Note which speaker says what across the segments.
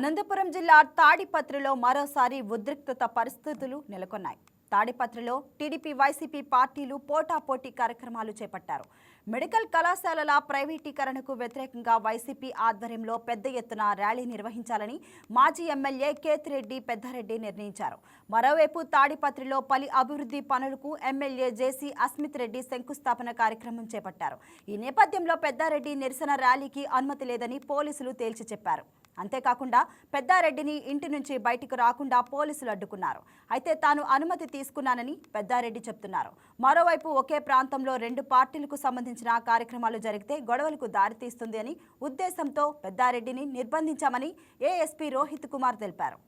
Speaker 1: అనంతపురం జిల్లా తాడిపత్రిలో మరోసారి ఉద్రిక్తత పరిస్థితులు నెలకొన్నాయి. తాడిపత్రిలో టీడీపీ వైసీపీ పార్టీలు పోటాపోటీ కార్యక్రమాలు చేపట్టారు. మెడికల్ కళాశాలల ప్రైవేటీకరణకు వ్యతిరేకంగా వైసీపీ ఆధ్వర్యంలో పెద్ద ఎత్తున ర్యాలీ నిర్వహించాలని మాజీ ఎమ్మెల్యే కేతిరెడ్డి పెద్దారెడ్డి నిర్ణయించారు. మరోవైపు తాడిపత్రిలో పలు అభివృద్ధి పనులకు ఎమ్మెల్యే జేసీ అస్మిత్ రెడ్డి శంకుస్థాపన కార్యక్రమం చేపట్టారు. ఈ నేపథ్యంలో పెద్దారెడ్డి నిరసన ర్యాలీకి అనుమతి లేదని పోలీసులు తేల్చి చెప్పారు. అంతేకాకుండా పెద్దారెడ్డిని ఇంటి నుంచి బయటికి రాకుండా పోలీసులు అడ్డుకున్నారు. అయితే తాను అనుమతి తీసుకున్నానని పెద్దారెడ్డి చెప్తున్నారు. మరోవైపు ఒకే ప్రాంతంలో రెండు పార్టీలకు సంబంధించిన కార్యక్రమాలు జరిగితే గొడవలకు దారితీస్తుంది అని ఉద్దేశంతో పెద్దారెడ్డిని నిర్బంధించామని ఏఎస్పీ రోహిత్ కుమార్ తెలిపారు.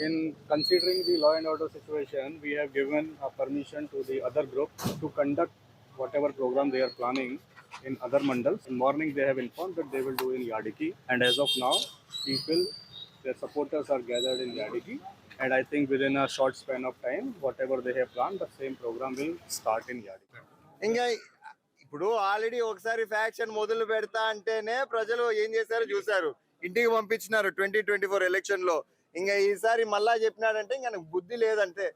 Speaker 2: In considering the law and order situation, we have given a permission to the other group to conduct whatever program they are planning. In other mandals. In morning, they have informed that they will do in Yadiki, and as of now, people, their supporters are gathered in Yadiki. And I think within a short span of time, whatever they have planned, the same program will start in Yadiki.
Speaker 3: ఇంకా ఇప్పుడు already ఒకసారి faction మొదలు పెడతా అంటేనే ప్రజలు ఏం చేశారో చూశారు ఇంటికి పంపించినారు ట్వంటీ ట్వంటీ ఫోర్ ఎలక్షన్లో ఇంకా ఈసారి మళ్ళా చెప్పినాడంటే ఇంకా బుద్ధి లేదంటే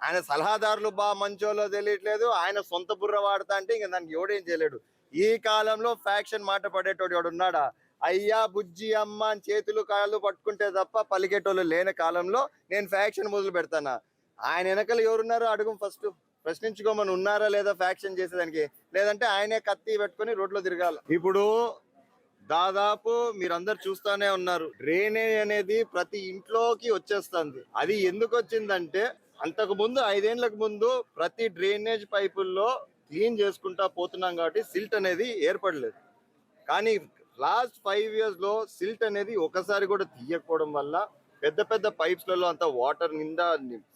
Speaker 3: ఆయన సలహాదారులు బా మంచోలో తెలియట్లేదు ఆయన సొంత బుర్ర వాడతా అంటే ఇంకా దానికి ఎవడేం చేయలేడు ఈ కాలంలో ఫ్యాక్షన్ మాట పడేటోడు ఎవడు ఉన్నాడా అయ్యా బుజ్జి అమ్మ అని చేతులు కాళ్ళు పట్టుకుంటే తప్ప పలికేటోళ్ళు లేని కాలంలో నేను ఫ్యాక్షన్ మొదలు పెడతానా? ఆయన వెనకలు ఎవరున్నారో అడుగు ఫస్ట్. ప్రశ్నించుకోమని ఉన్నారా లేదా ఫ్యాక్షన్ చేసేదానికి? లేదంటే ఆయనే కత్తి పెట్టుకొని రోడ్లో తిరగాలి. ఇప్పుడు దాదాపు మీరందరు చూస్తానే ఉన్నారు. డ్రైనేజ్ అనేది ప్రతి ఇంట్లోకి వచ్చేస్తుంది. అది ఎందుకు వచ్చిందంటే అంతకు ముందు ఐదేళ్ళకు ముందు ప్రతి డ్రైనేజ్ పైపుల్లో క్లీన్ చేసుకుంటా పోతున్నాం కాబట్టి సిల్ట్ అనేది ఏర్పడలేదు. కానీ లాస్ట్ ఫైవ్ ఇయర్స్లో సిల్ట్ అనేది ఒకసారి కూడా తీయకపోవడం వల్ల పెద్ద పెద్ద పైప్స్లలో అంతా వాటర్ నిండా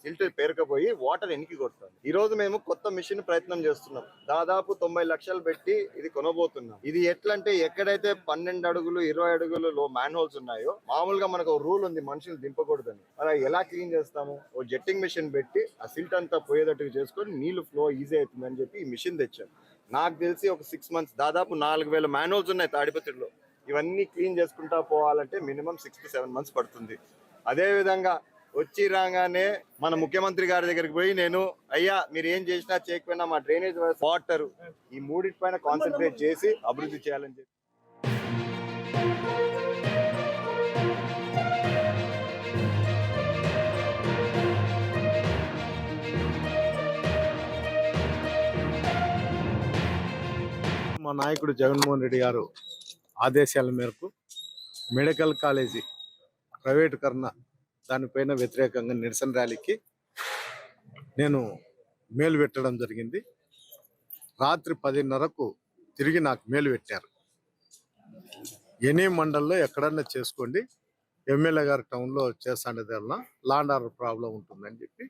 Speaker 3: సిల్ట్ పేరుకపోయి వాటర్ ఎనికి కొడుతుంది. ఈ రోజు మేము కొత్త మిషన్ ప్రయత్నం చేస్తున్నాం. దాదాపు తొంభై లక్షలు పెట్టి ఇది కొనబోతున్నాం. ఇది ఎట్లంటే ఎక్కడైతే పన్నెండు అడుగులు ఇరవై అడుగులు లో మ్యాన్ హోల్స్ ఉన్నాయో మామూలుగా మనకు రూల్ ఉంది మనుషులు దింపకూడదని. అలా ఎలా క్లీన్ చేస్తాము? ఓ జెట్టింగ్ మిషన్ పెట్టి ఆ సిల్ట్ అంతా పోయేటట్టుగా చేసుకొని నీళ్ళు ఫ్లో ఈజీ అవుతుందని చెప్పి ఈ మిషన్ తెచ్చాం. నాకు తెలిసి ఒక సిక్స్ మంత్స్ దాదాపు నాలుగు వేల మాన్యువల్స్ ఉన్నాయి తాడిపత్రిలో. ఇవన్నీ క్లీన్ చేసుకుంటా పోవాలంటే minimum six to seven months పడుతుంది. అదేవిధంగా వచ్చి రాగానే మన ముఖ్యమంత్రి గారి దగ్గరికి పోయి నేను అయ్యా మీరు ఏం చేసినా చేయకపోయినా మా డ్రైనేజ్ వాటర్. ఈ మూడింటి పైన కాన్సన్ట్రేట్ చేసి అభివృద్ధి చేయాలని చెప్పి.
Speaker 4: మా నాయకుడు జగన్మోహన్ రెడ్డి గారు ఆదేశాల మేరకు మెడికల్ కాలేజీ ప్రైవేటుకరణ దానిపైన వ్యతిరేకంగా నిరసన ర్యాలీకి నేను మేలు పెట్టడం జరిగింది. రాత్రి పదిన్నరకు తిరిగి నాకు మేలు పెట్టారు. ఎనీ మండల్లో ఎక్కడన్నా చేసుకోండి. ఎమ్మెల్యే గారి టౌన్లో చేస్తాండేది వలన లాండ్ ఆర్డర్ ప్రాబ్లం ఉంటుందని చెప్పి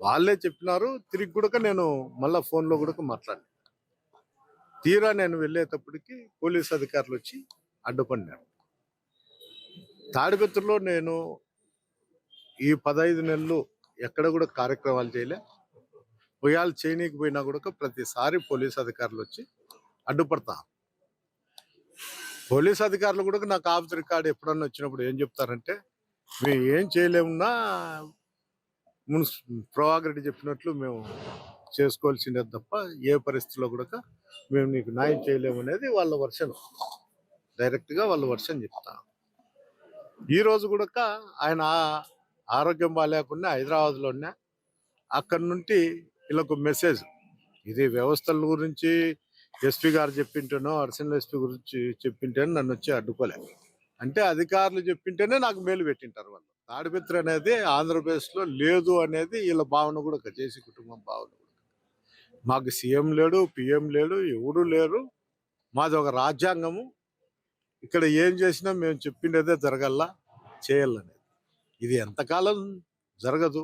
Speaker 4: వాళ్ళే చెప్పినారు. తిరిగి కూడా నేను మళ్ళీ ఫోన్లో కూడా మాట్లాడాను తీరా నేను వెళ్ళేటప్పటికి పోలీస్ అధికారులు వచ్చి అడ్డుపడినారు. తాడిపత్రిలో నేను ఈ పదహైదు నెలలు ఎక్కడ కూడా కార్యక్రమాలు చేయలే. ఉయ్యాలు చేయనీకి పోయినా కూడా ప్రతిసారి పోలీస్ అధికారులు వచ్చి అడ్డుపడతారు పోలీస్ అధికారులు కూడా నాకు ఆఫీస్ రికార్డు ఎప్పుడన్నా వచ్చినప్పుడు ఏం చెప్తారంటే మేము ఏం చేయలేమున్నా మున్సి ప్రభాకర్ రెడ్డి చెప్పినట్లు మేము చేసుకోవాల్సిందే తప్ప ఏ పరిస్థితిలో కూడా మేము నీకు న్యాయం చేయలేము అనేది వాళ్ళ వర్షన్. డైరెక్ట్గా వాళ్ళ వర్షన్ చెప్తాను ఈరోజు కూడా ఆయన ఆరోగ్యం బాగాలేకుండా హైదరాబాద్లో ఉన్నా అక్కడి నుండి వీళ్ళకు మెసేజ్. ఇది వ్యవస్థల గురించి ఎస్పీ గారు చెప్పింటేనో అడిషనల్ ఎస్పీ గురించి చెప్పింటేనో నన్ను వచ్చి అడ్డుకోలే. అంటే అధికారులు చెప్పింటేనే నాకు మేలు పెట్టింటారు వాళ్ళు. తాడిపిత్ర అనేది ఆంధ్రప్రదేశ్లో లేదు అనేది వీళ్ళ భావన కూడా చేసి కుటుంబం భావన కూడా మాకు సీఎం లేడు పిఎం లేడు ఎవరు లేరు. మాది ఒక రాజ్యాంగము. ఇక్కడ ఏం చేసినా మేము చెప్పిండేదే జరగల్లా చేయాలనేది. ఇది ఎంతకాలం జరగదు.